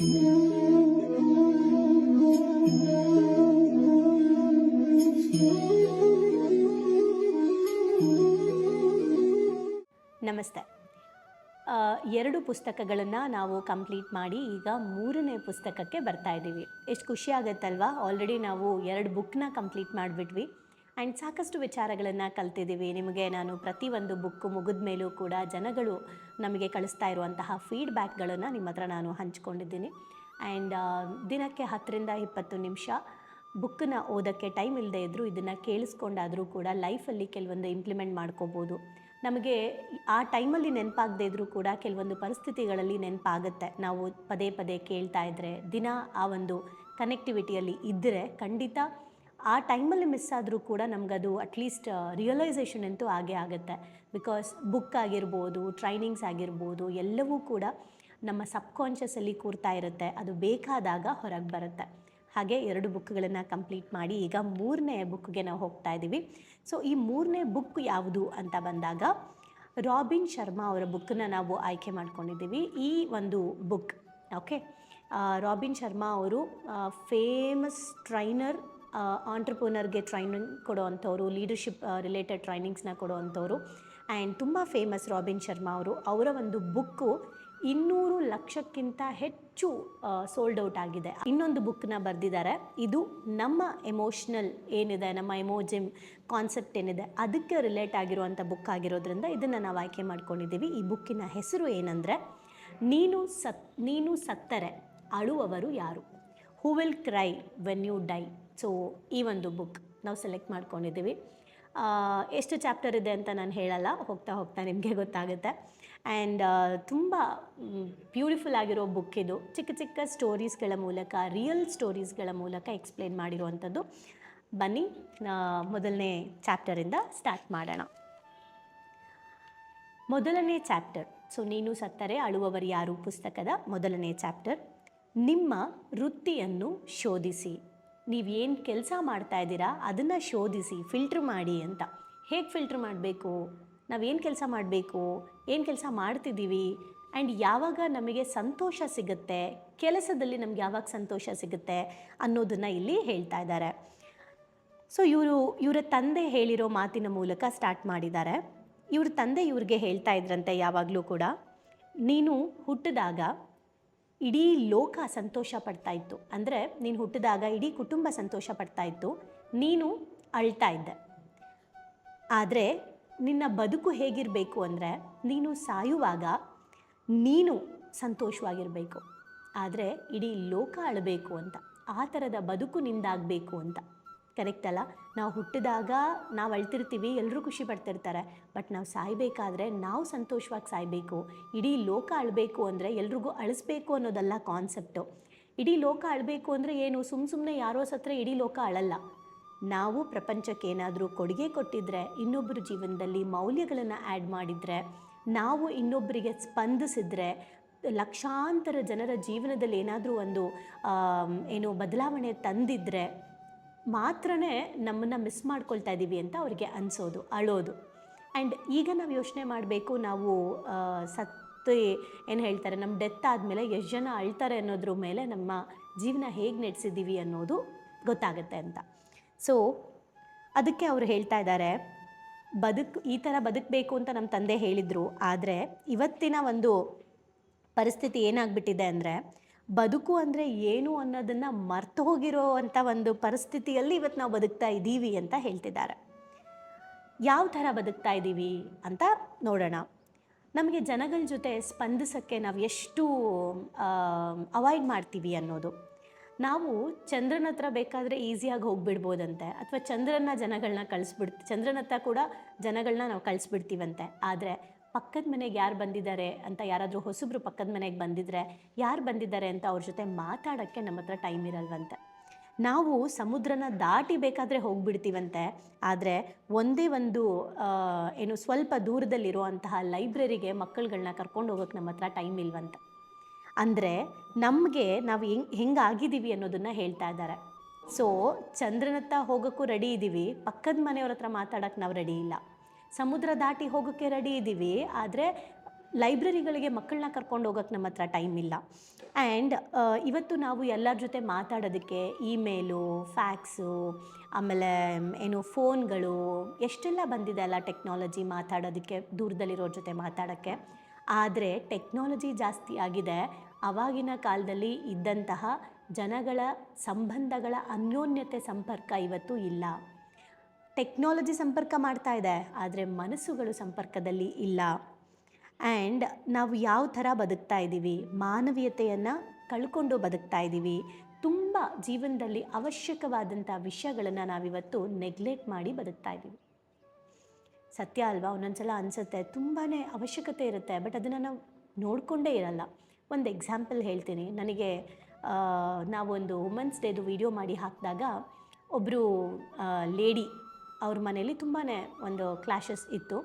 ನಮಸ್ತೆ. ಎರಡು ಪುಸ್ತಕಗಳನ್ನು ನಾವು ಕಂಪ್ಲೀಟ್ ಮಾಡಿ ಈಗ ಮೂರನೇ ಪುಸ್ತಕಕ್ಕೆ ಬರ್ತಾ ಇದ್ದೀವಿ. ಎಷ್ಟು ಖುಷಿ ಆಗುತ್ತಲ್ವಾ? ಆಲ್ರೆಡಿ ನಾವು ಎರಡು ಬುಕ್ನ ಕಂಪ್ಲೀಟ್ ಮಾಡಿಬಿಟ್ವಿ. ಆ್ಯಂಡ್ ಸಾಕಷ್ಟು ವಿಚಾರಗಳನ್ನು ಕಲ್ತಿದ್ದೀವಿ. ನಿಮಗೆ ನಾನು ಪ್ರತಿಯೊಂದು ಬುಕ್ಕು ಮುಗಿದ ಮೇಲೂ ಕೂಡ ಜನಗಳು ನಮಗೆ ಕಳಿಸ್ತಾ ಇರುವಂತಹ ಫೀಡ್ಬ್ಯಾಕ್ಗಳನ್ನು ನಿಮ್ಮ ಹತ್ರ ನಾನು ಹಂಚ್ಕೊಂಡಿದ್ದೀನಿ. ಆ್ಯಂಡ್ ದಿನಕ್ಕೆ ಹತ್ತರಿಂದ ಇಪ್ಪತ್ತು ನಿಮಿಷ ಬುಕ್ಕನ್ನ ಓದೋಕ್ಕೆ ಟೈಮ್ ಇಲ್ಲದೆ ಇದ್ದರೂ ಇದನ್ನು ಕೇಳಿಸ್ಕೊಂಡಾದರೂ ಕೂಡ ಲೈಫಲ್ಲಿ ಕೆಲವೊಂದು ಇಂಪ್ಲಿಮೆಂಟ್ ಮಾಡ್ಕೋಬೋದು. ನಮಗೆ ಆ ಟೈಮಲ್ಲಿ ನೆನಪಾಗದೇ ಇದ್ದರೂ ಕೂಡ ಕೆಲವೊಂದು ಪರಿಸ್ಥಿತಿಗಳಲ್ಲಿ ನೆನಪಾಗುತ್ತೆ. ನಾವು ಪದೇ ಪದೇ ಕೇಳ್ತಾ ಇದ್ದರೆ ದಿನ ಆ ಒಂದು ಕನೆಕ್ಟಿವಿಟಿಯಲ್ಲಿ ಇದ್ದರೆ ಖಂಡಿತ ಆ ಟೈಮಲ್ಲಿ ಮಿಸ್ ಆದರೂ ಕೂಡ ನಮಗದು ಅಟ್ಲೀಸ್ಟ್ ರಿಯಲೈಸೇಷನ್ ಅಂತೂ ಆಗೇ ಆಗುತ್ತೆ. ಬಿಕಾಸ್ ಬುಕ್ ಆಗಿರ್ಬೋದು ಟ್ರೈನಿಂಗ್ಸ್ ಆಗಿರ್ಬೋದು, ಎಲ್ಲವೂ ಕೂಡ ನಮ್ಮ ಸಬ್ಕಾನ್ಷಿಯಸಲ್ಲಿ ಕೂರ್ತಾ ಇರುತ್ತೆ. ಅದು ಬೇಕಾದಾಗ ಹೊರಗೆ ಬರುತ್ತೆ. ಹಾಗೆ ಎರಡು ಬುಕ್ಗಳನ್ನು ಕಂಪ್ಲೀಟ್ ಮಾಡಿ ಈಗ ಮೂರನೇ ಬುಕ್ಗೆ ನಾವು ಹೋಗ್ತಾ ಇದ್ದೀವಿ ಸೊ ಈ ಮೂರನೇ ಬುಕ್ ಯಾವುದು ಅಂತ ಬಂದಾಗ ರಾಬಿನ್ ಶರ್ಮಾ ಅವರ ಬುಕ್ಕನ್ನ ನಾವು ಆಯ್ಕೆ ಮಾಡ್ಕೊಂಡಿದ್ದೀವಿ. ಈ ಒಂದು ಬುಕ್ ಓಕೆ ರಾಬಿನ್ ಶರ್ಮಾ ಅವರು ಫೇಮಸ್ ಟ್ರೈನರ್ ಆಂಟ್ರಪ್ರೂನರ್ಗೆ ಟ್ರೈನಿಂಗ್ ಕೊಡೋವಂಥವ್ರು ಲೀಡರ್ಶಿಪ್ ರಿಲೇಟೆಡ್ ಟ್ರೈನಿಂಗ್ಸ್ನ ಕೊಡೋವಂಥವ್ರು. ಆ್ಯಂಡ್ ತುಂಬ ಫೇಮಸ್ ರಾಬಿನ್ ಶರ್ಮಾ ಅವರು. ಅವರ ಒಂದು ಬುಕ್ಕು ಇನ್ನೂರು ಲಕ್ಷಕ್ಕಿಂತ ಹೆಚ್ಚು ಸೋಲ್ಡ್ ಔಟ್ ಆಗಿದೆ. ಇನ್ನೊಂದು ಬುಕ್ನ ಬರೆದಿದ್ದಾರೆ. ಇದು ನಮ್ಮ ಎಮೋಷ್ನಲ್ ಏನಿದೆ, ನಮ್ಮ ಎಮೋಜಿಮ್ ಕಾನ್ಸೆಪ್ಟ್ ಏನಿದೆ, ಅದಕ್ಕೆ ರಿಲೇಟ್ ಆಗಿರುವಂಥ ಬುಕ್ ಆಗಿರೋದ್ರಿಂದ ಇದನ್ನು ನಾವು ಆಯ್ಕೆ ಮಾಡ್ಕೊಂಡಿದ್ದೀವಿ. ಈ ಬುಕ್ಕಿನ ಹೆಸರು ಏನಂದರೆ, ನೀನು ಸತ್, ನೀನು ಸತ್ತರೆ, ಅಳುವವರು ಯಾರು? Who will cry when you die so ಈ ಒಂದು ಬುಕ್ ನಾವು ಸೆಲೆಕ್ಟ್ ಮಾಡ್ಕೊಂಡಿದ್ದೀವಿ. ಎಷ್ಟು ಚಾಪ್ಟರ್ ಇದೆ ಅಂತ ನಾನು ಹೇಳಲ್ಲ, ಹೋಗ್ತಾ ಹೋಗ್ತಾ ನಿಮಗೆ ಗೊತ್ತಾಗುತ್ತೆ. ಆ್ಯಂಡ್ ತುಂಬ ಬ್ಯೂಟಿಫುಲ್ ಆಗಿರೋ ಬುಕ್ ಇದು. ಚಿಕ್ಕ ಚಿಕ್ಕ ಸ್ಟೋರೀಸ್ಗಳ ಮೂಲಕ ರಿಯಲ್ ಸ್ಟೋರೀಸ್ಗಳ ಮೂಲಕ ಎಕ್ಸ್ಪ್ಲೇನ್ ಮಾಡಿರುವಂಥದ್ದು. ಬನ್ನಿ ಮೊದಲನೇ ಚಾಪ್ಟರಿಂದ ಸ್ಟಾರ್ಟ್ ಮಾಡೋಣ. ಮೊದಲನೇ ಚಾಪ್ಟರ್ ಸೊ ನೀನು ಸತ್ತರೆ, ಅಳುವವರು ಯಾರು? ಪುಸ್ತಕದ ಮೊದಲನೇ ಚಾಪ್ಟರ್ ನಿಮ್ಮ ವೃತ್ತಿಯನ್ನು ಶೋಧಿಸಿ. ನೀವೇನು ಕೆಲಸ ಮಾಡ್ತಾ ಇದ್ದೀರಾ, ಅದನ್ನು ಶೋಧಿಸಿ ಫಿಲ್ಟ್ರ್ ಮಾಡಿ ಅಂತ. ಹೇಗೆ ಫಿಲ್ಟ್ರ್ ಮಾಡಬೇಕು? ನಾವೇನು ಕೆಲಸ ಮಾಡಬೇಕು? ಏನು ಕೆಲಸ ಮಾಡ್ತಿದ್ದೀವಿ? ಆ್ಯಂಡ್ ಯಾವಾಗ ನಮಗೆ ಸಂತೋಷ ಸಿಗುತ್ತೆ? ಕೆಲಸದಲ್ಲಿ ನಮ್ಗೆ ಯಾವಾಗ ಸಂತೋಷ ಸಿಗುತ್ತೆ ಅನ್ನೋದನ್ನು ಇಲ್ಲಿ ಹೇಳ್ತಾ ಇದ್ದಾರೆ. ಸೊ ಇವರು, ಇವರ ತಂದೆ ಹೇಳಿರೋ ಮಾತಿನ ಮೂಲಕ ಸ್ಟಾರ್ಟ್ ಮಾಡಿದ್ದಾರೆ. ಇವ್ರ ತಂದೆ ಇವ್ರಿಗೆ ಹೇಳ್ತಾ ಇದ್ರಂತೆ ಯಾವಾಗಲೂ ಕೂಡ. ನೀನು ಹುಟ್ಟಿದಾಗ ಇಡೀ ಲೋಕ ಸಂತೋಷ ಪಡ್ತಾ ಇತ್ತು. ಅಂದರೆ ನೀನು ಹುಟ್ಟಿದಾಗ ಇಡೀ ಕುಟುಂಬ ಸಂತೋಷ ಪಡ್ತಾ ಇತ್ತು. ನೀನು ಅಳ್ತಾ ಇದ್ದೆ. ಆದರೆ ನಿನ್ನ ಬದುಕು ಹೇಗಿರಬೇಕು ಅಂದರೆ ನೀನು ಸಾಯುವಾಗ ನೀನು ಸಂತೋಷವಾಗಿರಬೇಕು. ಆದರೆ ಇಡೀ ಲೋಕ ಅಳಬೇಕು ಅಂತ, ಆ ಥರದ ಬದುಕು ನಿಂದಾಗಬೇಕು ಅಂತ. ಕರೆಕ್ಟ್ ಅಲ್ಲ? ನಾವು ಹುಟ್ಟಿದಾಗ ನಾವು ಅಳ್ತಿರ್ತೀವಿ ಎಲ್ಲರೂ ಖುಷಿ ಪಡ್ತಿರ್ತಾರೆ. ಬಟ್ ನಾವು ಸಾಯಬೇಕಾದ್ರೆ ನಾವು ಸಂತೋಷವಾಗಿ ಸಾಯಬೇಕು. ಇಡೀ ಲೋಕ ಅಳಬೇಕು ಅಂದರೆ ಎಲ್ರಿಗೂ ಅಳಿಸ್ಬೇಕು ಅನ್ನೋದಲ್ಲ ಕಾನ್ಸೆಪ್ಟು ಇಡೀ ಲೋಕ ಅಳಬೇಕು ಅಂದರೆ ಏನು? ಸುಮ್ಮ ಸುಮ್ಮನೆ ಯಾರೋ ಸತ್ರ ಇಡೀ ಲೋಕ ಅಳಲ್ಲ. ನಾವು ಪ್ರಪಂಚಕ್ಕೆ ಏನಾದರೂ ಕೊಡುಗೆ ಕೊಟ್ಟಿದ್ರೆ ಇನ್ನೊಬ್ಬರ ಜೀವನದಲ್ಲಿ ಮೌಲ್ಯಗಳನ್ನು ಆ್ಯಡ್ ಮಾಡಿದರೆ, ನಾವು ಇನ್ನೊಬ್ಬರಿಗೆ ಸ್ಪಂದಿಸಿದರೆ, ಲಕ್ಷಾಂತರ ಜನರ ಜೀವನದಲ್ಲಿ ಏನಾದರೂ ಒಂದು ಏನು ಬದಲಾವಣೆ ತಂದಿದ್ರೆ ಮಾತ್ರನೇ ನಮ್ಮನ್ನು ಮಿಸ್ ಮಾಡ್ಕೊಳ್ತಾ ಇದ್ದೀವಿ ಅಂತ ಅವರಿಗೆ ಅನಿಸೋದು, ಅಳೋದು. ಆ್ಯಂಡ್ ಈಗ ನಾವು ಯೋಚನೆ ಮಾಡಬೇಕು, ನಾವು ಸತ್ತು, ಏನು ಹೇಳ್ತಾರೆ ನಮ್ಮ ಡೆತ್ ಆದಮೇಲೆ ಎಷ್ಟು ಜನ ಅಳ್ತಾರೆ ಅನ್ನೋದ್ರ ಮೇಲೆ ನಮ್ಮ ಜೀವನ ಹೇಗೆ ನಡೆಸಿದ್ದೀವಿ ಅನ್ನೋದು ಗೊತ್ತಾಗುತ್ತೆ ಅಂತ. ಸೊ ಅದಕ್ಕೆ ಅವರು ಹೇಳ್ತಾ ಇದ್ದಾರೆ ಬದುಕು, ಈ ಥರ ಬದುಕಬೇಕು ಅಂತ ನಮ್ಮ ತಂದೆ ಹೇಳಿದರು, ಆದರೆ ಇವತ್ತಿನ ಒಂದು ಪರಿಸ್ಥಿತಿ ಏನಾಗ್ಬಿಟ್ಟಿದೆ ಅಂದರೆ ಬದುಕು ಅಂದರೆ ಏನು ಅನ್ನೋದನ್ನು ಮರ್ತು ಹೋಗಿರೋ ಅಂಥ ಒಂದು ಪರಿಸ್ಥಿತಿಯಲ್ಲಿ ಇವತ್ತು ನಾವು ಬದುಕ್ತಾ ಇದ್ದೀವಿ ಅಂತ ಹೇಳ್ತಿದ್ದಾರೆ. ಯಾವ ಥರ ಬದುಕ್ತಾ ಇದ್ದೀವಿ ಅಂತ ನೋಡೋಣ. ನಮಗೆ ಜನಗಳ ಜೊತೆ ಸ್ಪಂದಿಸೋಕ್ಕೆ ನಾವು ಎಷ್ಟು ಅವಾಯ್ಡ್ ಮಾಡ್ತೀವಿ ಅನ್ನೋದು. ನಾವು ಚಂದ್ರನ ಹತ್ರ ಬೇಕಾದರೆ ಈಸಿಯಾಗಿ ಹೋಗ್ಬಿಡ್ಬೋದಂತೆ, ಅಥವಾ ಚಂದ್ರನ ಜನಗಳನ್ನ ಕಳಿಸ್ಬಿಡ್, ಚಂದ್ರನ ಹತ್ರ ಕೂಡ ಜನಗಳನ್ನ ನಾವು ಕಳಿಸ್ಬಿಡ್ತೀವಂತೆ. ಆದರೆ ಪಕ್ಕದ ಮನೆಗೆ ಯಾರು ಬಂದಿದ್ದಾರೆ ಅಂತ ಯಾರಾದರೂ ಹೊಸಬ್ರು ಪಕ್ಕದ ಮನೆಗೆ ಬಂದಿದ್ರೆ ಯಾರು ಬಂದಿದ್ದಾರೆ ಅಂತ ಅವ್ರ ಜೊತೆ ಮಾತಾಡೋಕ್ಕೆ ನಮ್ಮ ಹತ್ರ ಟೈಮ್ ಇರಲ್ವಂತೆ. ನಾವು ಸಮುದ್ರನ ದಾಟಿ ಬೇಕಾದರೆ ಹೋಗ್ಬಿಡ್ತೀವಂತೆ, ಆದರೆ ಒಂದೇ ಒಂದು ಏನು ಸ್ವಲ್ಪ ದೂರದಲ್ಲಿರುವಂತಹ ಲೈಬ್ರರಿಗೆ ಮಕ್ಕಳುಗಳನ್ನ ಕರ್ಕೊಂಡು ಹೋಗೋಕ್ಕೆ ನಮ್ಮ ಹತ್ರ ಟೈಮ್ ಇಲ್ವಂತೆ. ಅಂದರೆ ನಮಗೆ ನಾವು ಹೆಂಗ್ ಆಗಿದ್ದೀವಿ ಅನ್ನೋದನ್ನು ಹೇಳ್ತಾ ಇದ್ದಾರೆ ಸೊ ಚಂದ್ರನತ್ತ ಹೋಗೋಕ್ಕೂ ರೆಡಿ ಇದ್ದೀವಿ ಪಕ್ಕದ ಮನೆಯವ್ರ ಹತ್ರ ಮಾತಾಡೋಕ್ಕೆ ನಾವು ರೆಡಿ ಇಲ್ಲ. ಸಮುದ್ರ ದಾಟಿ ಹೋಗೋಕ್ಕೆ ರೆಡಿ ಇದ್ದೀವಿ ಆದರೆ ಲೈಬ್ರರಿಗಳಿಗೆ ಮಕ್ಕಳನ್ನ ಕರ್ಕೊಂಡು ಹೋಗೋಕ್ಕೆ ನಮ್ಮ ಹತ್ರ ಟೈಮ್ ಇಲ್ಲ. ಆ್ಯಂಡ್ ಇವತ್ತು ನಾವು ಎಲ್ಲರ ಜೊತೆ ಮಾತಾಡೋದಕ್ಕೆ ಇಮೇಲು ಫ್ಯಾಕ್ಸು ಆಮೇಲೆ, ಏನು ಫೋನ್ಗಳು ಎಷ್ಟೆಲ್ಲ ಬಂದಿದೆ ಅಲ್ಲ ಟೆಕ್ನಾಲಜಿ ಮಾತಾಡೋದಕ್ಕೆ ದೂರದಲ್ಲಿರೋರ ಜೊತೆ ಮಾತಾಡೋಕ್ಕೆ. ಆದರೆ ಟೆಕ್ನಾಲಜಿ ಜಾಸ್ತಿ ಆಗಿದೆ. ಆವಾಗಿನ ಕಾಲದಲ್ಲಿ ಇದ್ದಂತಹ ಜನಗಳ ಸಂಬಂಧಗಳ ಅನ್ಯೋನ್ಯತೆ ಸಂಪರ್ಕ ಇವತ್ತು ಇಲ್ಲ. ಟೆಕ್ನಾಲಜಿ ಸಂಪರ್ಕ ಮಾಡ್ತಾ ಇದೆ, ಆದರೆ ಮನಸ್ಸುಗಳು ಸಂಪರ್ಕದಲ್ಲಿ ಇಲ್ಲ. ಆ್ಯಂಡ್ ನಾವು ಯಾವ ಥರ ಬದುಕ್ತಾ ಇದ್ದೀವಿ, ಮಾನವೀಯತೆಯನ್ನು ಕಳ್ಕೊಂಡು ಬದುಕ್ತಾ ಇದ್ದೀವಿ, ತುಂಬ ಜೀವನದಲ್ಲಿ ಅವಶ್ಯಕವಾದಂಥ ವಿಷಯಗಳನ್ನು ನಾವಿವತ್ತು ನೆಗ್ಲೆಕ್ಟ್ ಮಾಡಿ ಬದುಕ್ತಾ ಇದ್ದೀವಿ. ಸತ್ಯ ಅಲ್ವಾ? ಒಂದೊಂದ್ಸಲ ಅನಿಸುತ್ತೆ ತುಂಬಾ ಅವಶ್ಯಕತೆ ಇರುತ್ತೆ ಬಟ್ ಅದನ್ನು ನಾವು ನೋಡಿಕೊಂಡೇ ಇರಲ್ಲ. ಒಂದು ಎಕ್ಸಾಂಪಲ್ ಹೇಳ್ತೀನಿ. ನನಗೆ ನಾವೊಂದು ವುಮೆನ್ಸ್ ಡೇದು ವಿಡಿಯೋ ಮಾಡಿ ಹಾಕಿದಾಗ ಒಬ್ಬರು ಲೇಡಿ ಅವ್ರ ಮನೇಲಿ ತುಂಬಾ ಒಂದು ಕ್ಲಾಶಸ್ ಇತ್ತು.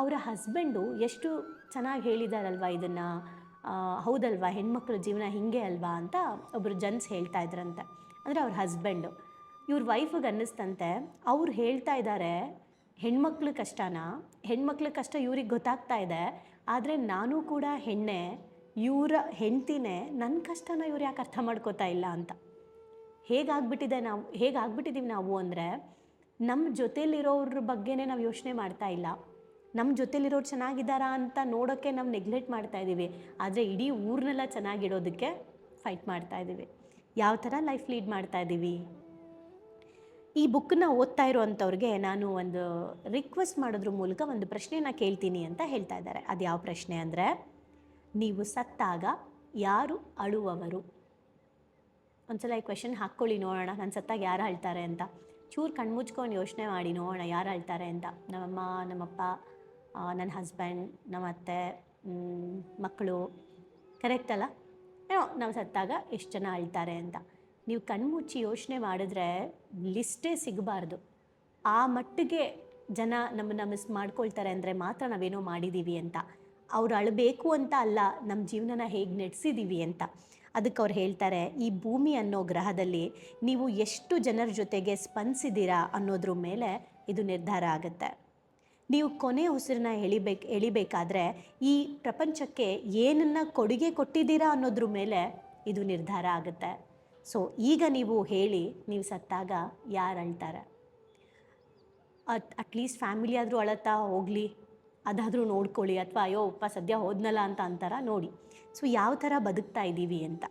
ಅವರ ಹಸ್ಬೆಂಡು ಎಷ್ಟು ಚೆನ್ನಾಗಿ ಹೇಳಿದಾರಲ್ವ ಇದನ್ನು? ಹೌದಲ್ವಾ? ಹೆಣ್ಮಕ್ಳ ಜೀವನ ಹೀಗೆ ಅಲ್ವಾ ಅಂತ ಒಬ್ಬರು ಜನ್ಸ್ ಹೇಳ್ತಾ ಇದ್ರಂತೆ. ಅಂದರೆ ಅವ್ರ ಹಸ್ಬೆಂಡು ಇವ್ರ ವೈಫಿಗೆ ಅನ್ನಿಸ್ತಂತೆ, ಅವ್ರು ಹೇಳ್ತಾ ಇದ್ದಾರೆ ಹೆಣ್ಮಕ್ಳ ಕಷ್ಟನ? ಹೆಣ್ಮಕ್ಳ ಕಷ್ಟ ಇವ್ರಿಗೆ ಗೊತ್ತಾಗ್ತಾ ಇದೆ. ಆದರೆ ನಾನು ಕೂಡ ಹೆಣ್ಣೆ, ಇವರ ಹೆಂಡ್ತಿನೇ ನನ್ನ ಕಷ್ಟನ ಇವ್ರು ಯಾಕೆ ಅರ್ಥ ಮಾಡ್ಕೋತಾ ಇಲ್ಲ ಅಂತ. ಹೇಗಾಗ್ಬಿಟ್ಟಿದೆ ನಾವು ಹೇಗಾಗ್ಬಿಟ್ಟಿದ್ದೀವಿ ನಾವು ಅಂದರೆ ನಮ್ಮ ಜೊತೆಲಿರೋವ್ರ ಬಗ್ಗೆನೇ ನಾವು ಯೋಚನೆ ಮಾಡ್ತಾ ಇಲ್ಲ. ನಮ್ಮ ಜೊತೆಲಿರೋರು ಚೆನ್ನಾಗಿದ್ದಾರಾ ಅಂತ ನೋಡೋಕ್ಕೆ ನಾವು ನೆಗ್ಲೆಕ್ಟ್ ಮಾಡ್ತಾ ಇದ್ದೀವಿ ಆದರೆ ಇಡೀ ಊರನ್ನೆಲ್ಲ ಚೆನ್ನಾಗಿಡೋದಕ್ಕೆ ಫೈಟ್ ಮಾಡ್ತಾ ಇದ್ದೀವಿ ಯಾವ ಥರ ಲೈಫ್ ಲೀಡ್ ಮಾಡ್ತಾ ಇದ್ದೀವಿ ಈ ಬುಕ್ಕನ್ನ ಓದ್ತಾ ಇರೋವಂಥವ್ರಿಗೆ ನಾನು ಒಂದು ರಿಕ್ವೆಸ್ಟ್ ಮಾಡೋದ್ರ ಮೂಲಕ ಒಂದು ಪ್ರಶ್ನೆನ ಕೇಳ್ತೀನಿ ಅಂತ ಹೇಳ್ತಾ ಇದ್ದಾರೆ. ಅದು ಯಾವ ಪ್ರಶ್ನೆ ಅಂದರೆ, ನೀವು ಸತ್ತಾಗ ಯಾರು ಅಳುವವರು? ಒಂದ್ಸಲ ಈ ಕ್ವೆಶನ್ ಹಾಕ್ಕೊಳ್ಳಿ ನೋಡೋಣ. ನಾನು ಸತ್ತಾಗ ಯಾರು ಅಳ್ತಾರೆ ಅಂತ. ಚೂರು ಕಣ್ಮುಚ್ಕೊಂಡು ಯೋಚನೆ ಮಾಡಿ, ನೋಡೋಣ ಯಾರು ಅಳ್ತಾರೆ ಅಂತ. ನಮ್ಮಮ್ಮ, ನಮ್ಮಪ್ಪ ನನ್ನ ಹಸ್ಬೆಂಡ್ ನಮ್ಮ ಅತ್ತೆ ಮಕ್ಕಳು ಕರೆಕ್ಟ್ ಅಲ್ಲ? ಏನೋ ನಾವು ಸತ್ತಾಗ ಎಷ್ಟು ಜನ ಅಳ್ತಾರೆ ಅಂತ. ನೀವು ಕಣ್ಮುಚ್ಚಿ ಯೋಚನೆ ಮಾಡಿದ್ರೆ ಲಿಸ್ಟೇ ಸಿಗಬಾರ್ದು. ಆ ಮಟ್ಟಿಗೆ ಜನ ನಮ್ಮನ್ನು ಮಿಸ್ ಮಾಡ್ಕೊಳ್ತಾರೆ ಅಂದರೆ ಮಾತ್ರ ನಾವೇನೋ ಮಾಡಿದ್ದೀವಿ ಅಂತ. ಅವ್ರು ಅಳಬೇಕು ಅಂತ ಅಲ್ಲ ನಮ್ಮ ಜೀವನನ ಹೇಗೆ ನಡೆಸಿದ್ದೀವಿ ಅಂತ. ಅದಕ್ಕೆ ಅವ್ರು ಹೇಳ್ತಾರೆ, ಈ ಭೂಮಿ ಅನ್ನೋ ಗ್ರಹದಲ್ಲಿ ನೀವು ಎಷ್ಟು ಜನರ ಜೊತೆಗೆ ಸ್ಪಂದಿಸಿದ್ದೀರಾ ಅನ್ನೋದ್ರ ಮೇಲೆ ಇದು ನಿರ್ಧಾರ ಆಗುತ್ತೆ. ನೀವು ಕೊನೆ ಉಸಿರನ್ನ ಎಳಿಬೇಕು, ಎಳಿಬೇಕಾದ್ರೆ ಈ ಪ್ರಪಂಚಕ್ಕೆ ಏನನ್ನ ಕೊಡುಗೆ ಕೊಟ್ಟಿದ್ದೀರಾ ಅನ್ನೋದ್ರ ಮೇಲೆ ಇದು ನಿರ್ಧಾರ ಆಗುತ್ತೆ. ಸೊ, ಈಗ ನೀವು ಹೇಳಿ, ನೀವು ಸತ್ತಾಗ ಯಾರು ಅಳ್ತಾರೆ? ಅಟ್ ಅಟ್ಲೀಸ್ಟ್ ಫ್ಯಾಮಿಲಿ ಆದರೂ ಅಳತ್ತಾ ಹೋಗಲಿ. ಅದಾದರೂ ನೋಡ್ಕೊಳ್ಳಿ ಅಥವಾ ಅಯ್ಯೋ ಅಪ್ಪ ಸದ್ಯ ಹೋದ್ನಲ್ಲ ಅಂತ ಅಂತಾರ? ನೋಡಿ. ಸೊ ಯಾವ ಥರ ಬದುಕ್ತಾ ಇದ್ದೀವಿ ಅಂತ?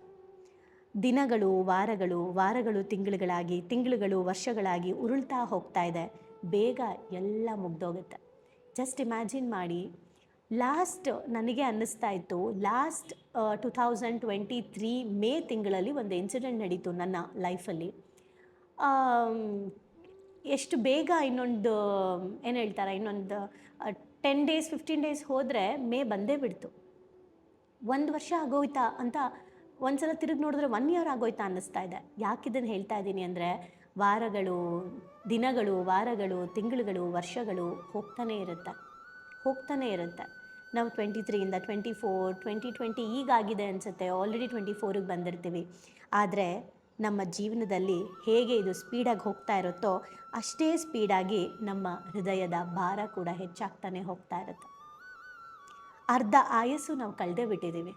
ದಿನಗಳು, ವಾರಗಳು ವಾರಗಳು, ತಿಂಗಳುಗಳಾಗಿ, ತಿಂಗಳುಗಳು, ವರ್ಷಗಳಾಗಿ ಉರುಳ್ತಾ ಹೋಗ್ತಾ ಇದೆ. ಬೇಗ ಎಲ್ಲ ಮುಗ್ದೋಗುತ್ತೆ. ಜಸ್ಟ್ ಇಮ್ಯಾಜಿನ್ ಮಾಡಿ. ಲಾಸ್ಟ್ ನನಗೆ ಅನ್ನಿಸ್ತಾ ಇತ್ತು last two thousand twenty three May ತಿಂಗಳಲ್ಲಿ ಒಂದು ಇನ್ಸಿಡೆಂಟ್ ನಡೀತು ನನ್ನ ಲೈಫಲ್ಲಿ ಎಷ್ಟು ಬೇಗ ಇನ್ನೊಂದು, ಏನು ಹೇಳ್ತಾರೆ? ಇನ್ನೊಂದು ಟೆನ್ ಡೇಸ್ ಫಿಫ್ಟೀನ್ ಡೇಸ್ ಹೋದರೆ ಮೇ ಬಂದೇ ಬಿಡ್ತು. ಒಂದು ವರ್ಷ ಆಗೋಯ್ತಾ ಅಂತ ಒಂದ್ಸಲ ತಿರುಗಿ ನೋಡಿದ್ರೆ ಒನ್ ಇಯರ್ ಆಗೋಯ್ತಾ ಅನ್ನಿಸ್ತಾ ಇದೆ. ಯಾಕೆ ಇದನ್ನು ಹೇಳ್ತಾ ಇದ್ದೀನಿ ಅಂದರೆ ವಾರಗಳು, ದಿನಗಳು, ವಾರಗಳು, ತಿಂಗಳುಗಳು, ವರ್ಷಗಳು ಹೋಗ್ತಾನೆ ಇರುತ್ತೆ. ಹೋಗ್ತಾನೆ ಇರುತ್ತೆ. ನಾವು ಟ್ವೆಂಟಿ ತ್ರೀಯಿಂದ ಟ್ವೆಂಟಿ ಫೋರ್ ಟ್ವೆಂಟಿ ಟ್ವೆಂಟಿ ಈಗಾಗಿದೆ ಅನಿಸುತ್ತೆ. ಆಲ್ರೆಡಿ ಟ್ವೆಂಟಿ ಫೋರಿಗೆ ಬಂದಿರ್ತೀವಿ. ಆದರೆ ನಮ್ಮ ಜೀವನದಲ್ಲಿ ಹೇಗೆ ಇದು ಸ್ಪೀಡಾಗಿ ಹೋಗ್ತಾ ಇರುತ್ತೋ ಅಷ್ಟೇ ಸ್ಪೀಡಾಗಿ ನಮ್ಮ ಹೃದಯದ ಭಾರ ಕೂಡ ಹೆಚ್ಚಾಗ್ತಾನೆ ಹೋಗ್ತಾ ಇರುತ್ತೆ. ಅರ್ಧ ಆಯಸ್ಸು ನಾವು ಕಳೆದೇ ಬಿಟ್ಟಿದ್ದೀವಿ.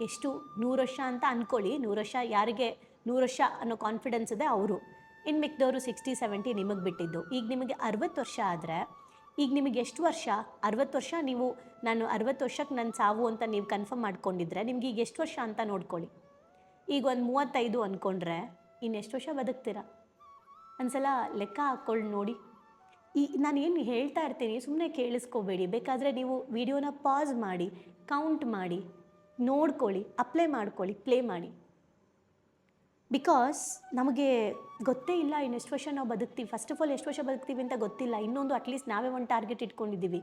ಎಷ್ಟು ನೂರು ವರ್ಷ ಅಂತ ಅಂದ್ಕೊಳ್ಳಿ ನೂರು ವರ್ಷ ಯಾರಿಗೆ, ನೂರು ವರ್ಷ ಅನ್ನೋ ಕಾನ್ಫಿಡೆನ್ಸ್ ಇದೆ ಅವರು. ಇನ್ನು ಮಿಕ್ದವರು ಸಿಕ್ಸ್ಟಿ ಸೆವೆಂಟಿ ನಿಮಗೆ ಬಿಟ್ಟಿದ್ದು. ಈಗ ನಿಮಗೆ ಅರವತ್ತು ವರ್ಷ ಆದರೆ, ಈಗ ನಿಮಗೆ ಎಷ್ಟು ವರ್ಷ? ಅರವತ್ತು ವರ್ಷ ನೀವು, ನಾನು ಅರವತ್ತು ವರ್ಷಕ್ಕೆ ನನ್ನ ಸಾವು ಅಂತ ನೀವು ಕನ್ಫರ್ಮ್ ಮಾಡ್ಕೊಂಡಿದ್ರೆ ನಿಮ್ಗೆ ಈಗ ಎಷ್ಟು ವರ್ಷ ಅಂತ ನೋಡ್ಕೊಳ್ಳಿ. ಈಗ ಒಂದು ಮೂವತ್ತೈದು ಅಂದ್ಕೊಂಡ್ರೆ ಇನ್ನೆಷ್ಟು ವರ್ಷ ಬದುಕ್ತೀರಾ? ಒಂದ್ಸಲ ಲೆಕ್ಕ ಹಾಕ್ಕೊಂಡು ನೋಡಿ. ಈ ನಾನು ಏನು ಹೇಳ್ತಾ ಇರ್ತೀನಿ ಸುಮ್ಮನೆ ಕೇಳಿಸ್ಕೋಬೇಡಿ. ಬೇಕಾದರೆ ನೀವು ವಿಡಿಯೋನ ಪಾಸ್ ಮಾಡಿ ಕೌಂಟ್ ಮಾಡಿ, ನೋಡ್ಕೊಳ್ಳಿ ಅಪ್ಲೈ ಮಾಡ್ಕೊಳ್ಳಿ ಪ್ಲೇ ಮಾಡಿ. ಬಿಕಾಸ್ ನಮಗೆ ಗೊತ್ತೇ ಇಲ್ಲ ಇನ್ನೆಷ್ಟು ವರ್ಷ ನಾವು ಬದುಕ್ತೀವಿ. ಫಸ್ಟ್ ಆಫ್ ಆಲ್ ಎಷ್ಟು ವರ್ಷ ಬದುಕ್ತೀವಿ ಅಂತ ಗೊತ್ತಿಲ್ಲ. ಇನ್ನೊಂದು ಅಟ್ಲೀಸ್ಟ್ ನಾವೇ ಒಂದು ಟಾರ್ಗೆಟ್ ಇಟ್ಕೊಂಡಿದ್ದೀವಿ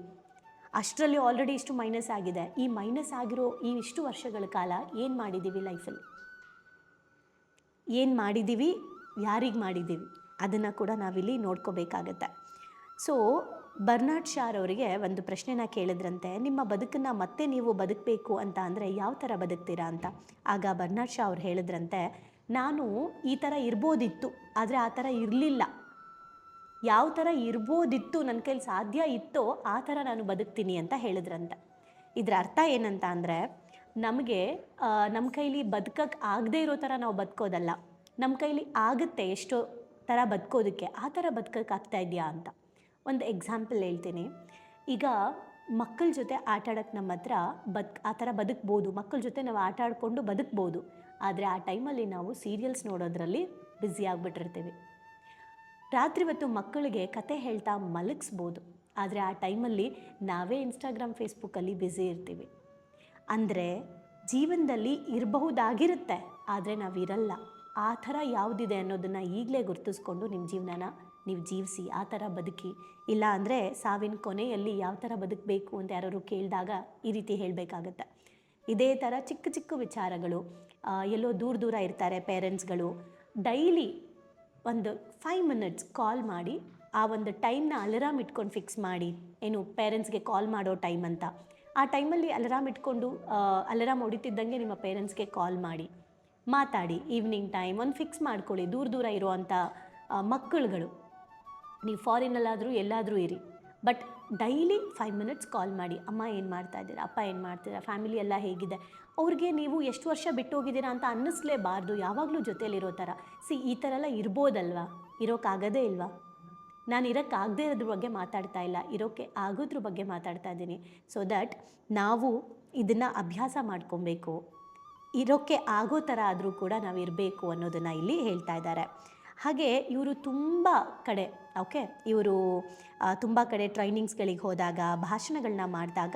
ಅಷ್ಟರಲ್ಲಿ ಆಲ್ರೆಡಿ ಇಷ್ಟು ಮೈನಸ್ ಆಗಿದೆ. ಈ ಮೈನಸ್ ಆಗಿರೋ ಈ ಇಷ್ಟು ವರ್ಷಗಳ ಕಾಲ ಏನು ಮಾಡಿದ್ದೀವಿ ಲೈಫಲ್ಲಿ ಏನು ಮಾಡಿದ್ದೀವಿ ಯಾರಿಗೆ ಮಾಡಿದ್ದೀವಿ ಅದನ್ನು ಕೂಡ ನಾವಿಲ್ಲಿ ನೋಡ್ಕೋಬೇಕಾಗತ್ತೆ. ಸೊ ಬರ್ನಾಡ್ ಶಾರ್ ಅವರಿಗೆ ಒಂದು ಪ್ರಶ್ನೆನ ಕೇಳಿದ್ರಂತೆ, ನಿಮ್ಮ ಬದುಕನ್ನು ಮತ್ತೆ ನೀವು ಬದುಕಬೇಕು ಅಂತ ಅಂದರೆ ಯಾವ ಥರ ಬದುಕ್ತೀರಾ ಅಂತ? ಆಗ ಬರ್ನಾಡ್ ಶಾ ಅವ್ರು ಹೇಳಿದ್ರಂತೆ, ನಾನು ಈ ಥರ ಇರ್ಬೋದಿತ್ತು, ಆದರೆ ಆ ಥರ ಇರಲಿಲ್ಲ. ಯಾವ ಥರ ಇರ್ಬೋದಿತ್ತು ನನ್ನ ಕೈಲಿ ಸಾಧ್ಯ ಇತ್ತೋ ಆ ಥರ ನಾನು ಬದುಕ್ತೀನಿ ಅಂತ ಹೇಳಿದ್ರಂತೆ. ಇದರ ಅರ್ಥ ಏನಂತ ಅಂದರೆ ನಮಗೆ ನಮ್ಮ ಕೈಲಿ ಬದುಕಕ್ಕೆ ಆಗದೇ ಇರೋ ಥರ ನಾವು ಬದುಕೋದಲ್ಲ. ನಮ್ಮ ಕೈಲಿ ಆಗುತ್ತೆ ಎಷ್ಟೋ ಥರ ಬದುಕೋದಕ್ಕೆ, ಆ ಥರ ಬದುಕಕ್ಕೆ ಆಗ್ತಾ ಇದೆಯಾ ಅಂತ. ಒಂದು ಎಕ್ಸಾಂಪಲ್ ಹೇಳ್ತೀನಿ. ಈಗ ಮಕ್ಕಳ ಜೊತೆ ಆಟ ಆಡೋಕ್ಕೆ ನಮ್ಮ ಹತ್ರ ಬದುಕ್ ಆ ಥರ ಬದುಕ್ಬೋದು. ಮಕ್ಕಳ ಜೊತೆ ನಾವು ಆಟ ಆಡಿಕೊಂಡು ಬದುಕ್ಬೋದು. ಆದರೆ ಆ ಟೈಮಲ್ಲಿ ನಾವು ಸೀರಿಯಲ್ಸ್ ನೋಡೋದ್ರಲ್ಲಿ ಬ್ಯುಸಿ ಆಗಿಬಿಟ್ಟಿರ್ತೀವಿ. ರಾತ್ರಿ ಹೊತ್ತು ಮಕ್ಕಳಿಗೆ ಕತೆ ಹೇಳ್ತಾ ಮಲಗಿಸ್ಬೋದು. ಆದರೆ ಆ ಟೈಮಲ್ಲಿ ನಾವೇ ಇನ್ಸ್ಟಾಗ್ರಾಮ್ ಫೇಸ್ಬುಕ್ಕಲ್ಲಿ ಬ್ಯುಸಿ ಇರ್ತೀವಿ. ಅಂದರೆ ಜೀವನದಲ್ಲಿ ಇರಬಹುದಾಗಿರುತ್ತೆ, ಆದರೆ ನಾವಿರಲ್ಲ. ಆ ಥರ ಯಾವುದಿದೆ ಅನ್ನೋದನ್ನು ಈಗಲೇ ಗುರ್ತಿಸ್ಕೊಂಡು ನಿಮ್ಮ ಜೀವನನ ನೀವು ಜೀವಿಸಿ, ಆ ಥರ ಬದುಕಿ. ಇಲ್ಲ ಅಂದರೆ ಸಾವಿನ ಕೊನೆಯಲ್ಲಿ ಯಾವ ಥರ ಬದುಕಬೇಕು ಅಂತ ಯಾರಾದ್ರು ಕೇಳಿದಾಗ ಈ ರೀತಿ ಹೇಳಬೇಕಾಗತ್ತೆ. ಇದೇ ಥರ ಚಿಕ್ಕ ಚಿಕ್ಕ ವಿಚಾರಗಳು ಎಲ್ಲೋ ದೂರ ದೂರ ಇರ್ತಾರೆ ಪೇರೆಂಟ್ಸ್ಗಳು. ಡೈಲಿ ಒಂದು ಫೈವ್ ಮಿನಿಟ್ಸ್ ಕಾಲ್ ಮಾಡಿ, ಆ ಒಂದು ಟೈಮ್ನ ಅಲರಾಮ್ ಇಟ್ಕೊಂಡು ಫಿಕ್ಸ್ ಮಾಡಿ, ಏನು ಪೇರೆಂಟ್ಸ್ಗೆ ಕಾಲ್ ಮಾಡೋ ಟೈಮ್ ಅಂತ. ಆ ಟೈಮಲ್ಲಿ ಅಲರಾಮ್ ಇಟ್ಕೊಂಡು ಅಲರಾಮ್ ಹೊಡಿತಿದ್ದಂಗೆ ನಿಮ್ಮ ಪೇರೆಂಟ್ಸ್ಗೆ ಕಾಲ್ ಮಾಡಿ. ಮಾತಾಡಿ ಈವ್ನಿಂಗ್ ಟೈಮ್ ಒಂದು ಫಿಕ್ಸ್ ಮಾಡ್ಕೊಳ್ಳಿ, ದೂರ ದೂರ ಇರುವಂಥ ಮಕ್ಕಳುಗಳು. ನೀವು ಫಾರಿನಲ್ಲಾದರೂ ಎಲ್ಲಾದರೂ ಇರಿ. But daily five minutes call ಮಾಡಿ, ಅಮ್ಮ ಏನು ಮಾಡ್ತಾ ಇದ್ದೀರಾ? ಅಪ್ಪ ಏನು ಮಾಡ್ತೀರಾ ಫ್ಯಾಮಿಲಿ ಎಲ್ಲ ಹೇಗಿದೆ? ಅವ್ರಿಗೆ ನೀವು ಎಷ್ಟು ವರ್ಷ ಬಿಟ್ಟು ಹೋಗಿದ್ದೀರಾ ಅಂತ ಅನ್ನಿಸ್ಲೇಬಾರ್ದು. ಯಾವಾಗಲೂ ಜೊತೆಯಲ್ಲಿರೋ ಥರ. ಸಿ ಈ ಥರ ಎಲ್ಲ ಇರ್ಬೋದಲ್ವಾ? ಇರೋಕ್ಕಾಗೋದೇ ಇಲ್ವಾ? ನಾನು ಇರೋಕ್ಕಾಗದೇ ಇರೋದ್ರ ಬಗ್ಗೆ ಮಾತಾಡ್ತಾ ಇಲ್ಲ, ಇರೋಕ್ಕೆ ಆಗೋದ್ರ ಬಗ್ಗೆ ಮಾತಾಡ್ತಾ ಇದ್ದೀನಿ. ಸೊ ದಟ್ ನಾವು ಇದನ್ನು ಅಭ್ಯಾಸ ಮಾಡ್ಕೊಬೇಕು. ಇರೋಕ್ಕೆ ಆಗೋ ಥರ ಆದರೂ ಕೂಡ ನಾವು ಇರಬೇಕು ಅನ್ನೋದನ್ನು ಇಲ್ಲಿ ಹೇಳ್ತಾ ಇದ್ದಾರೆ. ಹಾಗೆ ಇವರು ತುಂಬ ಕಡೆ ಓಕೆ ಇವರು ತುಂಬ ಕಡೆ ಟ್ರೈನಿಂಗ್ಸ್ಗಳಿಗೆ ಹೋದಾಗ ಭಾಷಣಗಳನ್ನ ಮಾಡಿದಾಗ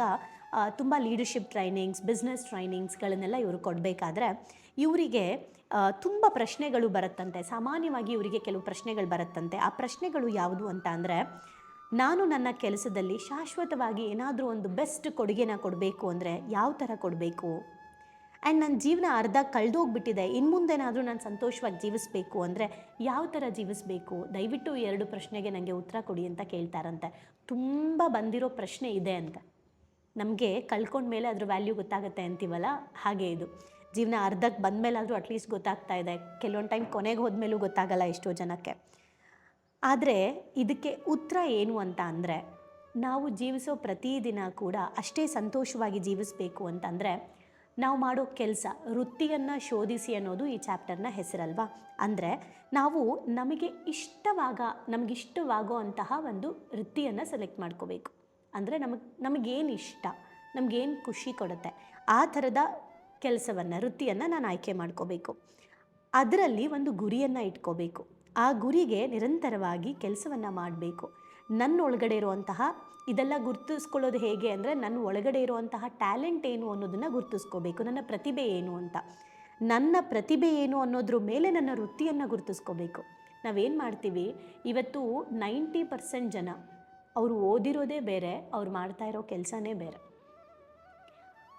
ತುಂಬ ಲೀಡರ್ಶಿಪ್ ಟ್ರೈನಿಂಗ್ಸ್ ಬಿಸ್ನೆಸ್ ಟ್ರೈನಿಂಗ್ಸ್ಗಳನ್ನೆಲ್ಲ ಇವರು ಕೊಡಬೇಕಾದ್ರೆ ಇವರಿಗೆ ತುಂಬ ಪ್ರಶ್ನೆಗಳು ಬರುತ್ತಂತೆ. ಸಾಮಾನ್ಯವಾಗಿ ಇವರಿಗೆ ಕೆಲವು ಪ್ರಶ್ನೆಗಳು ಬರುತ್ತಂತೆ. ಆ ಪ್ರಶ್ನೆಗಳು ಯಾವುದು ಅಂತ ಅಂದರೆ, ನಾನು ನನ್ನ ಕೆಲಸದಲ್ಲಿ ಶಾಶ್ವತವಾಗಿ ಏನಾದರೂ ಒಂದು ಬೆಸ್ಟ್ ಕೊಡುಗೆನ ಕೊಡಬೇಕು ಅಂದರೆ ಯಾವ ಥರ ಕೊಡಬೇಕು? ಆ್ಯಂಡ್ ನನ್ನ ಜೀವನ ಅರ್ಧ ಕಳೆದೋಗ್ಬಿಟ್ಟಿದೆ. ಇನ್ನು ಮುಂದೆನಾದರೂ ನಾನು ಸಂತೋಷವಾಗಿ ಜೀವಿಸಬೇಕು ಅಂದರೆ ಯಾವ ಥರ ಜೀವಿಸಬೇಕು? ದಯವಿಟ್ಟು ಎರಡು ಪ್ರಶ್ನೆಗೆ ನನಗೆ ಉತ್ತರ ಕೊಡಿ ಅಂತ ಕೇಳ್ತಾರಂತೆ. ತುಂಬ ಬಂದಿರೋ ಪ್ರಶ್ನೆ ಇದೆ ಅಂತ. ನಮಗೆ ಕಳ್ಕೊಂಡ ಮೇಲೆ ಅದ್ರ ವ್ಯಾಲ್ಯೂ ಗೊತ್ತಾಗುತ್ತೆ ಅಂತೀವಲ್ಲ? ಹಾಗೆ ಇದು. ಜೀವನ ಅರ್ಧಕ್ಕೆ ಬಂದಮೇಲಾದರೂ ಅಟ್ಲೀಸ್ಟ್ ಗೊತ್ತಾಗ್ತಾ ಇದೆ. ಕೆಲವೊಂದು ಟೈಮ್ ಕೊನೆಗೆ ಹೋದ್ಮೇಲೂ ಗೊತ್ತಾಗಲ್ಲ ಎಷ್ಟೋ ಜನಕ್ಕೆ. ಆದರೆ ಇದಕ್ಕೆ ಉತ್ತರ ಏನು ಅಂತ ಅಂದರೆ, ನಾವು ಜೀವಿಸೋ ಪ್ರತಿದಿನ ಕೂಡ ಅಷ್ಟೇ ಸಂತೋಷವಾಗಿ ಜೀವಿಸಬೇಕು ಅಂತಂದರೆ ನಾವು ಮಾಡೋ ಕೆಲಸ, ವೃತ್ತಿಯನ್ನು ಶೋಧಿಸಿ ಅನ್ನೋದು ಈ ಚಾಪ್ಟರ್ನ ಹೆಸರಲ್ವಾ? ಅಂದರೆ, ನಾವು ನಮಗೆ ಇಷ್ಟವಾಗ ನಮಗಿಷ್ಟವಾಗೋ ಅಂತಹ ಒಂದು ವೃತ್ತಿಯನ್ನು ಸೆಲೆಕ್ಟ್ ಮಾಡ್ಕೋಬೇಕು. ಅಂದರೆ ನಮಗೆ, ನಮಗೇನು ಇಷ್ಟ, ನಮಗೇನು ಖುಷಿ ಕೊಡುತ್ತೆ, ಆ ಥರದ ಕೆಲಸವನ್ನು, ವೃತ್ತಿಯನ್ನು ನಾನು ಆಯ್ಕೆ ಮಾಡ್ಕೋಬೇಕು. ಅದರಲ್ಲಿ ಒಂದು ಗುರಿಯನ್ನು ಇಟ್ಕೋಬೇಕು. ಆ ಗುರಿಗೆ ನಿರಂತರವಾಗಿ ಕೆಲಸವನ್ನು ಮಾಡಬೇಕು. ನನ್ನ ಒಳಗಡೆ ಇರುವಂತಹ, ಇದೆಲ್ಲ ಗುರುತಿಸ್ಕೊಳ್ಳೋದು ಹೇಗೆ ಅಂದರೆ ನನ್ನ ಒಳಗಡೆ ಇರುವಂತಹ ಟ್ಯಾಲೆಂಟ್ ಏನು ಅನ್ನೋದನ್ನು ಗುರ್ತಿಸ್ಕೋಬೇಕು, ನನ್ನ ಪ್ರತಿಭೆ ಏನು ಅಂತ. ನನ್ನ ಪ್ರತಿಭೆ ಏನು ಅನ್ನೋದ್ರ ಮೇಲೆ ನನ್ನ ವೃತ್ತಿಯನ್ನು ಗುರ್ತಿಸ್ಕೋಬೇಕು. ನಾವೇನು ಮಾಡ್ತೀವಿ, ಇವತ್ತು ನೈಂಟಿ ಪರ್ಸೆಂಟ್ ಜನ ಅವರು ಓದಿರೋದೇ ಬೇರೆ, ಅವ್ರು ಮಾಡ್ತಾ ಇರೋ ಕೆಲಸನೇ ಬೇರೆ.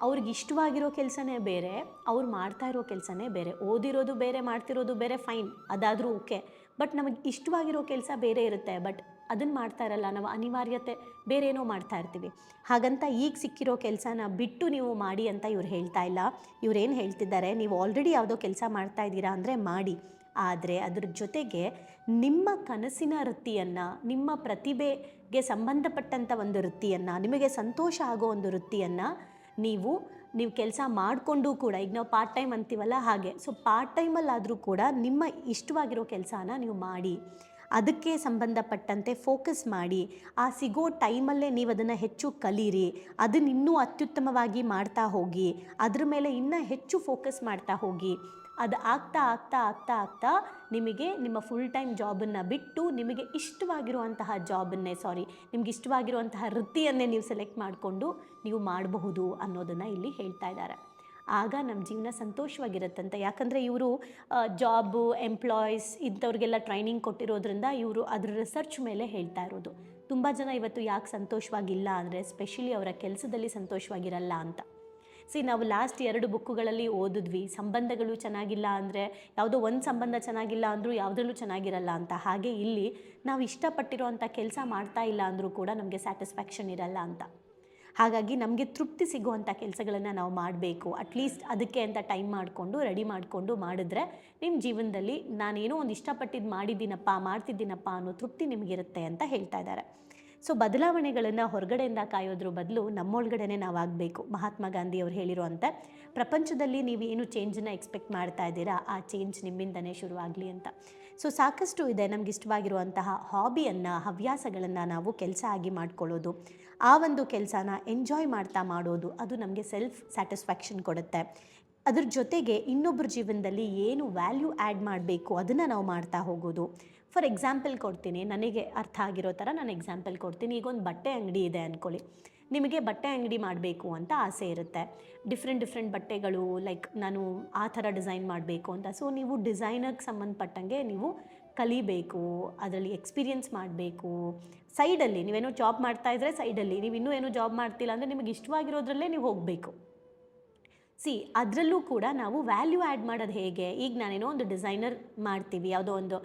ಅವ್ರಿಗೆ ಇಷ್ಟವಾಗಿರೋ ಕೆಲಸನೇ ಬೇರೆ, ಅವ್ರು ಮಾಡ್ತಾ ಇರೋ ಕೆಲಸನೇ ಬೇರೆ. ಓದಿರೋದು ಬೇರೆ, ಮಾಡ್ತಿರೋದು ಬೇರೆ ಫೈನ್ ಅದಾದರೂ ಓಕೆ. ಬಟ್ ನಮಗೆ ಇಷ್ಟವಾಗಿರೋ ಕೆಲಸ ಬೇರೆ ಇರುತ್ತೆ, ಬಟ್ ಅದನ್ನು ಮಾಡ್ತಾ ಇರಲ್ಲ. ನಾವು ಅನಿವಾರ್ಯತೆ ಬೇರೆ ಏನೋ ಮಾಡ್ತಾ ಇರ್ತೀವಿ. ಹಾಗಂತ ಈಗ ಸಿಕ್ಕಿರೋ ಕೆಲಸನ ಬಿಟ್ಟು ನೀವು ಮಾಡಿ ಅಂತ ಇವ್ರು ಹೇಳ್ತಾ ಇಲ್ಲ. ಇವ್ರು ಏನು ಹೇಳ್ತಿದ್ದಾರೆ, ನೀವು ಆಲ್ರೆಡಿ ಯಾವುದೋ ಕೆಲಸ ಮಾಡ್ತಾ ಇದ್ದೀರಾ ಅಂದರೆ ಮಾಡಿ. ಆದರೆ ಅದ್ರ ಜೊತೆಗೆ ನಿಮ್ಮ ಕನಸಿನ ವೃತ್ತಿಯನ್ನು, ನಿಮ್ಮ ಪ್ರತಿಭೆಗೆ ಸಂಬಂಧಪಟ್ಟಂಥ ಒಂದು ವೃತ್ತಿಯನ್ನು, ನಿಮಗೆ ಸಂತೋಷ ಆಗೋ ಒಂದು ವೃತ್ತಿಯನ್ನು ನೀವು ನೀವು ಕೆಲಸ ಮಾಡಿಕೊಂಡು ಕೂಡ, ಈಗ ನಾವು ಪಾರ್ಟ್ ಟೈಮ್ ಅಂತೀವಲ್ಲ ಹಾಗೆ ಸೊ ಪಾರ್ಟ್ ಟೈಮಲ್ಲಾದರೂ ಕೂಡ ನಿಮ್ಮ ಇಷ್ಟವಾಗಿರೋ ಕೆಲಸನ ನೀವು ಮಾಡಿ, ಅದಕ್ಕೆ ಸಂಬಂಧಪಟ್ಟಂತೆ ಫೋಕಸ್ ಮಾಡಿ, ಆ ಸಿಗೋ ಟೈಮಲ್ಲೇ ನೀವು ಅದನ್ನು ಹೆಚ್ಚು ಕಲೀರಿ, ಅದನ್ನ ಇನ್ನೂ ಅತ್ಯುತ್ತಮವಾಗಿ ಮಾಡ್ತಾ ಹೋಗಿ, ಅದ್ರ ಮೇಲೆ ಇನ್ನೂ ಹೆಚ್ಚು ಫೋಕಸ್ ಮಾಡ್ತಾ ಹೋಗಿ ಅದು ಆಗ್ತಾ ಆಗ್ತಾ ಆಗ್ತಾ ಆಗ್ತಾ ನಿಮಗೆ ನಿಮ್ಮ ಫುಲ್ ಟೈಮ್ ಜಾಬನ್ನು ಬಿಟ್ಟು ನಿಮಗೆ ಇಷ್ಟವಾಗಿರುವಂತಹ ಜಾಬನ್ನೇ ಸಾರಿ ನಿಮ್ಗೆ ಇಷ್ಟವಾಗಿರುವಂತಹ ವೃತ್ತಿಯನ್ನೇ ನೀವು ಸೆಲೆಕ್ಟ್ ಮಾಡಿಕೊಂಡು ನೀವು ಮಾಡಬಹುದು ಅನ್ನೋದನ್ನು ಇಲ್ಲಿ ಹೇಳ್ತಾ ಇದ್ದಾರೆ. ಆಗ ನಮ್ಮ ಜೀವನ ಸಂತೋಷವಾಗಿರುತ್ತಂತೆ. ಯಾಕಂದರೆ ಇವರು ಜಾಬು ಎಂಪ್ಲಾಯೀಸ್ ಇಂಥವ್ರಿಗೆಲ್ಲ ಟ್ರೈನಿಂಗ್ ಕೊಟ್ಟಿರೋದ್ರಿಂದ ಇವರು ಅದ್ರ ರಿಸರ್ಚ್ ಮೇಲೆ ಹೇಳ್ತಾ ಇರೋದು. ತುಂಬ ಜನ ಇವತ್ತು ಯಾಕೆ ಸಂತೋಷವಾಗಿಲ್ಲ ಅಂದರೆ ಸ್ಪೆಷಲಿ ಅವರ ಕೆಲಸದಲ್ಲಿ ಸಂತೋಷವಾಗಿರಲ್ಲ ಅಂತ. ಸಿ ನಾವು ಲಾಸ್ಟ್ ಎರಡು ಬುಕ್ಕುಗಳಲ್ಲಿ ಓದಿದ್ವಿ. ಸಂಬಂಧಗಳು ಚೆನ್ನಾಗಿಲ್ಲ ಅಂದರೆ, ಯಾವುದೋ ಒಂದು ಸಂಬಂಧ ಚೆನ್ನಾಗಿಲ್ಲ ಅಂದರೂ ಯಾವುದ್ರಲ್ಲೂ ಚೆನ್ನಾಗಿರಲ್ಲ ಅಂತ. ಹಾಗೆ ಇಲ್ಲಿ ನಾವು ಇಷ್ಟಪಟ್ಟಿರೋವಂಥ ಕೆಲಸ ಮಾಡ್ತಾ ಇಲ್ಲ ಅಂದರೂ ಕೂಡ ನಮಗೆ ಸ್ಯಾಟಿಸ್ಫ್ಯಾಕ್ಷನ್ ಇರಲ್ಲ ಅಂತ. ಹಾಗಾಗಿ ನಮಗೆ ತೃಪ್ತಿ ಸಿಗುವಂಥ ಕೆಲಸಗಳನ್ನು ನಾವು ಮಾಡಬೇಕು. ಅಟ್ಲೀಸ್ಟ್ ಅದಕ್ಕೆ ಅಂತ ಟೈಮ್ ಮಾಡಿಕೊಂಡು ರೆಡಿ ಮಾಡಿಕೊಂಡು ಮಾಡಿದ್ರೆ ನಿಮ್ಮ ಜೀವನದಲ್ಲಿ ನಾನೇನೋ ಒಂದು ಇಷ್ಟಪಟ್ಟಿದ್ದು ಮಾಡಿದ್ದೀನಪ್ಪ, ಮಾಡ್ತಿದ್ದೀನಪ್ಪ ಅನ್ನೋ ತೃಪ್ತಿ ನಿಮಗಿರುತ್ತೆ ಅಂತ ಹೇಳ್ತಾ ಇದ್ದಾರೆ. ಸೊ ಬದಲಾವಣೆಗಳನ್ನು ಹೊರಗಡೆಯಿಂದ ಕಾಯೋದ್ರ ಬದಲು ನಮ್ಮೊಳಗಡೆನೆ ನಾವು ಆಗಬೇಕು ಮಹಾತ್ಮ ಗಾಂಧಿ ಅವರು ಹೇಳಿರುವಂತೆ, ಪ್ರಪಂಚದಲ್ಲಿ ನೀವು ಏನು ಚೇಂಜನ್ನ ಎಕ್ಸ್ಪೆಕ್ಟ್ ಮಾಡ್ತಾ ಇದ್ದೀರಾ, ಆ ಚೇಂಜ್ ನಿಮ್ಮಿಂದನೇ ಶುರುವಾಗಲಿ ಅಂತ. ಸೊ ಸಾಕಷ್ಟು ಇದೆ ನಮ್ಗೆ ಇಷ್ಟವಾಗಿರುವಂತಹ ಹಾಬಿಯನ್ನು ಹವ್ಯಾಸಗಳನ್ನು ನಾವು ಕೆಲಸ ಆಗಿ ಮಾಡ್ಕೊಳ್ಳೋದು. ಆ ಒಂದು ಕೆಲಸನ ಎಂಜಾಯ್ ಮಾಡ್ತಾ ಮಾಡೋದು, ಅದು ನಮಗೆ ಸೆಲ್ಫ್ ಸ್ಯಾಟಿಸ್ಫ್ಯಾಕ್ಷನ್ ಕೊಡುತ್ತೆ. ಅದ್ರ ಜೊತೆಗೆ ಇನ್ನೊಬ್ಬರ ಜೀವನದಲ್ಲಿ ಏನು ವ್ಯಾಲ್ಯೂ ಆ್ಯಡ್ ಮಾಡಬೇಕು, ಅದನ್ನು ನಾವು ಮಾಡ್ತಾ ಹೋಗೋದು. ಫಾರ್ ಎಕ್ಸಾಂಪಲ್ ಕೊಡ್ತೀನಿ, ನನಗೆ ಅರ್ಥ ಆಗಿರೋ ಥರ ನಾನು ಎಕ್ಸಾಂಪಲ್ ಕೊಡ್ತೀನಿ. ಈಗ ಒಂದು ಬಟ್ಟೆ ಅಂಗಡಿ ಇದೆ ಅಂದ್ಕೊಳ್ಳಿ ನಿಮಗೆ ಬಟ್ಟೆ ಅಂಗಡಿ ಮಾಡಬೇಕು ಅಂತ ಆಸೆ ಇರುತ್ತೆ. ಡಿಫ್ರೆಂಟ್ ಡಿಫ್ರೆಂಟ್ ಬಟ್ಟೆಗಳು ಲೈಕ್ ನಾನು ಆ ಥರ ಡಿಸೈನ್ ಮಾಡಬೇಕು ಅಂತ. ಸೊ ನೀವು ಡಿಸೈನರ್ಗೆ ಸಂಬಂಧಪಟ್ಟಂಗೆ ನೀವು ಕಲಿಬೇಕು, ಅದರಲ್ಲಿ ಎಕ್ಸ್ಪೀರಿಯನ್ಸ್ ಮಾಡಬೇಕು. ಸೈಡಲ್ಲಿ ನೀವೇನೋ ಜಾಬ್ ಮಾಡ್ತಾ ಇದ್ದರೆ ಸೈಡಲ್ಲಿ ನೀವು ಇನ್ನೂ ಏನೋ ಜಾಬ್ ಮಾಡ್ತಿಲ್ಲ ಅಂದರೆ ನಿಮಗೆ ಇಷ್ಟವಾಗಿರೋದ್ರಲ್ಲೇ ನೀವು ಹೋಗಬೇಕು. ಸಿ ಅದರಲ್ಲೂ ಕೂಡ ನಾವು ವ್ಯಾಲ್ಯೂ ಆ್ಯಡ್ ಮಾಡೋದು ಹೇಗೆ? ಈಗ ನಾನೇನೋ ಒಂದು ಡಿಸೈನರ್ ಮಾಡ್ತೀವಿ, ಯಾವುದೋ ಒಂದು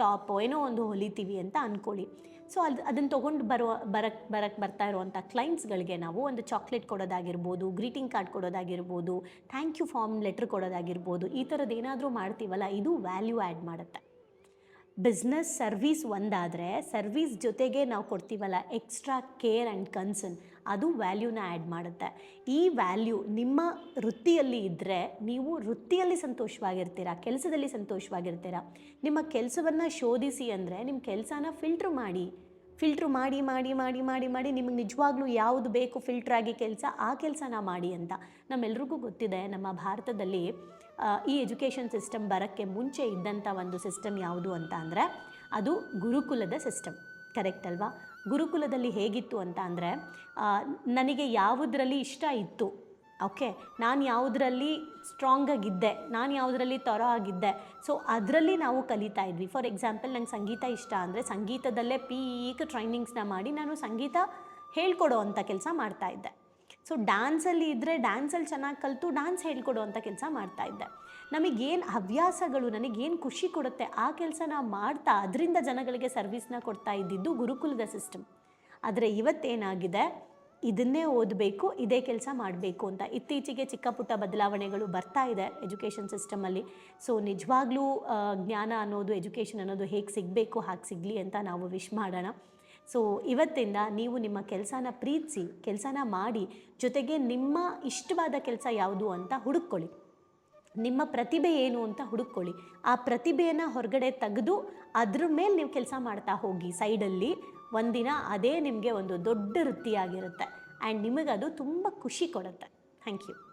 ಟಾಪ್ ಏನೋ ಒಂದು ಹೊಲಿತೀವಿ ಅಂತ ಅಂದ್ಕೊಳ್ಳಿ ಸೊ ಅದು ಅದನ್ನು ತೊಗೊಂಡು ಬರೋ ಬರಕ್ಕೆ ಬರಕ್ಕೆ ಬರ್ತಾ ಇರುವಂಥ ಕ್ಲೈಂಟ್ಸ್ಗಳಿಗೆ ನಾವು ಒಂದು ಚಾಕ್ಲೇಟ್ ಕೊಡೋದಾಗಿರ್ಬೋದು ಗ್ರೀಟಿಂಗ್ ಕಾರ್ಡ್ ಕೊಡೋದಾಗಿರ್ಬೋದು ಥ್ಯಾಂಕ್ ಯು ಫಾರ್ಮ್ ಲೆಟ್ರ್ ಕೊಡೋದಾಗಿರ್ಬೋದು, ಈ ಥರದ್ದು ಏನಾದರೂ ಮಾಡ್ತೀವಲ್ಲ, ಇದು ವ್ಯಾಲ್ಯೂ ಆ್ಯಡ್ ಮಾಡುತ್ತೆ. ಬಿಸ್ನೆಸ್ ಸರ್ವೀಸ್ ಒಂದಾದರೆ ಸರ್ವೀಸ್ ಜೊತೆಗೆ ನಾವು ಕೊಡ್ತೀವಲ್ಲ ಎಕ್ಸ್ಟ್ರಾ ಕೇರ್ ಆ್ಯಂಡ್ ಕನ್ಸರ್ನ್ ಅದು ವ್ಯಾಲ್ಯೂನ ಆ್ಯಡ್ ಮಾಡುತ್ತೆ. ಈ ವ್ಯಾಲ್ಯೂ ನಿಮ್ಮ ವೃತ್ತಿಯಲ್ಲಿ ಇದ್ದರೆ ನೀವು ವೃತ್ತಿಯಲ್ಲಿ ಸಂತೋಷವಾಗಿರ್ತೀರ, ಕೆಲಸದಲ್ಲಿ ಸಂತೋಷವಾಗಿರ್ತೀರ? ನಿಮ್ಮ ಕೆಲಸವನ್ನು ಶೋಧಿಸಿ ಅಂದರೆ ನಿಮ್ಮ ಕೆಲಸನ ಫಿಲ್ಟ್ರ್ ಮಾಡಿ ಫಿಲ್ಟ್ರ್ ಮಾಡಿ ಮಾಡಿ ಮಾಡಿ ಮಾಡಿ ಮಾಡಿ ನಿಮಗೆ ನಿಜವಾಗ್ಲೂ ಯಾವುದು ಬೇಕು ಫಿಲ್ಟ್ರ್ ಆಗಿ ಕೆಲಸ, ಆ ಕೆಲಸನ ಮಾಡಿ ಅಂತ ನಮ್ಮೆಲ್ರಿಗೂ ಗೊತ್ತಿದೆ. ನಮ್ಮ ಭಾರತದಲ್ಲಿ ಈ ಎಜುಕೇಷನ್ ಸಿಸ್ಟಮ್ ಬರೋಕ್ಕೆ ಮುಂಚೆ ಇದ್ದಂಥ ಒಂದು ಸಿಸ್ಟಮ್ ಯಾವುದು ಅಂತ ಅಂದರೆ ಅದು ಗುರುಕುಲದ ಸಿಸ್ಟಮ್. ಕರೆಕ್ಟ್ ಅಲ್ವಾ? ಗುರುಕುಲದಲ್ಲಿ ಹೇಗಿತ್ತು ಅಂತ ಅಂದರೆ ನನಗೆ ಯಾವುದರಲ್ಲಿ ಇಷ್ಟ ಇತ್ತು. ಓಕೆ ನಾನು ಯಾವುದರಲ್ಲಿ ಸ್ಟ್ರಾಂಗ್ ಆಗಿದ್ದೆ, ನಾನು ಯಾವುದರಲ್ಲಿ ತೊರ ಆಗಿದ್ದೆ. ಸೊ ಅದರಲ್ಲಿ ನಾವು ಕಲಿತಾ ಇದ್ವಿ. ಫಾರ್ ಎಕ್ಸಾಂಪಲ್ ನಂಗೆ ಸಂಗೀತ ಇಷ್ಟ ಅಂದರೆ ಸಂಗೀತದಲ್ಲೇ ಪೀಕ್ ಟ್ರೈನಿಂಗ್ಸ್ನ ಮಾಡಿ ನಾನು ಸಂಗೀತ ಹೇಳ್ಕೊಡೋ ಅಂಥ ಕೆಲಸ ಮಾಡ್ತಾ ಇದ್ದೆ. ಸೊ ಡ್ಯಾನ್ಸಲ್ಲಿ ಇದ್ದರೆ ಡ್ಯಾನ್ಸಲ್ಲಿ ಚೆನ್ನಾಗಿ ಕಲಿತು ಡ್ಯಾನ್ಸ್ ಹೇಳ್ಕೊಡೋ ಅಂಥ ಕೆಲಸ ಮಾಡ್ತಾ ಇದ್ದೆ. ನಮಗೇನು ಹವ್ಯಾಸಗಳು, ನನಗೇನು ಖುಷಿ ಕೊಡುತ್ತೆ, ಆ ಕೆಲಸ ನಾವು ಮಾಡ್ತಾ ಅದರಿಂದ ಜನಗಳಿಗೆ ಸರ್ವಿಸ್ನ ಕೊಡ್ತಾ ಇದ್ದಿದ್ದು ಗುರುಕುಲದ ಸಿಸ್ಟಮ್ ಆದರೆ ಇವತ್ತೇನಾಗಿದೆ? ಇದನ್ನೇ ಓದಬೇಕು, ಇದೇ ಕೆಲಸ ಮಾಡಬೇಕು ಅಂತ. ಇತ್ತೀಚೆಗೆ ಚಿಕ್ಕ ಪುಟ್ಟ ಬದಲಾವಣೆಗಳು ಬರ್ತಾ ಇದೆ ಎಜುಕೇಷನ್ ಸಿಸ್ಟಮಲ್ಲಿ ಸೊ ನಿಜವಾಗ್ಲೂ ಜ್ಞಾನ ಅನ್ನೋದು, ಎಜುಕೇಷನ್ ಅನ್ನೋದು ಹೇಗೆ ಸಿಗಬೇಕು, ಹಾಗೆ ಸಿಗಲಿ ಅಂತ ನಾವು ವಿಶ್ ಮಾಡೋಣ. ಸೊ ಇವತ್ತಿಂದ ನೀವು ನಿಮ್ಮ ಕೆಲಸನ ಪ್ರೀತಿಸಿ, ಕೆಲಸನ ಮಾಡಿ, ಜೊತೆಗೆ ನಿಮ್ಮ ಇಷ್ಟವಾದ ಕೆಲಸ ಯಾವುದು ಅಂತ ಹುಡುಕ್ಕೊಳ್ಳಿ. ನಿಮ್ಮ ಪ್ರತಿಭೆ ಏನು ಅಂತ ಹುಡುಕ್ಕೊಳ್ಳಿ. ಆ ಪ್ರತಿಭೆಯನ್ನು ಹೊರಗಡೆ ತೆಗೆದು ಅದ್ರ ಮೇಲೆ ನೀವು ಕೆಲಸ ಮಾಡ್ತಾ ಹೋಗಿ, ಸೈಡಲ್ಲಿ ಒಂದಿನ ಅದೇ ನಿಮಗೆ ಒಂದು ದೊಡ್ಡ ವೃತ್ತಿಯಾಗಿರುತ್ತೆ. ಆ್ಯಂಡ್ ನಿಮಗದು ತುಂಬ ಖುಷಿ ಕೊಡುತ್ತೆ. Thank you